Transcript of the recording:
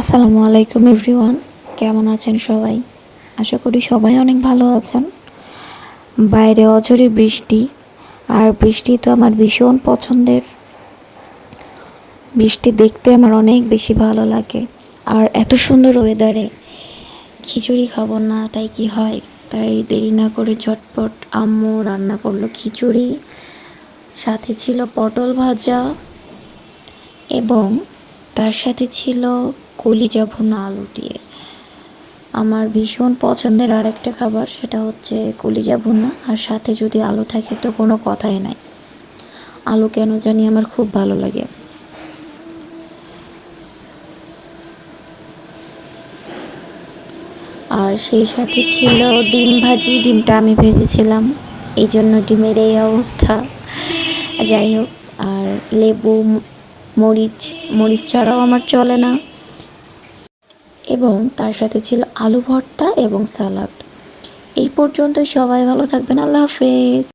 আসসালামু আলাইকুম এভরিওয়ান, কেমন আছেন সবাই? আশা করি সবাই অনেক ভালো আছেন। বাইরে অঝরে বৃষ্টি, আর বৃষ্টি তো আমার ভীষণ পছন্দের। বৃষ্টি দেখতে আমার অনেক বেশি ভালো লাগে। আর এত সুন্দর ওয়েদারে খিচুড়ি খাব না, তাই কি হয়? তাই দেরি না করে ঝটপট আম্মু রান্না করল খিচুড়ি। সাথে ছিল পটল ভাজা এবং তার সাথে ছিল কলিজা ভুনা আলু দিয়ে। আমার ভীষণ পছন্দের আরেকটা খাবার, সেটা হচ্ছে কলিজা ভুনা। আর সাথে যদি আলু থাকে তো কোনো কথাই নাই। আলু কেন জানি আমার খুব ভালো লাগে। আর সেই সাথে ছিল ডিম ভাজি, ডিমটা আমি ভেজেছিলাম। এই জন্য ডিমের এই অবস্থা। যাই হোক, আর লেবু মরিচ মরিচ ছাড়াও আমার চলে না। এবং তার সাথে ছিল আলু ভর্তা এবং সালাড এই পর্যন্ত সবাই ভালো থাকবেন। আল্লাহ হাফেজ।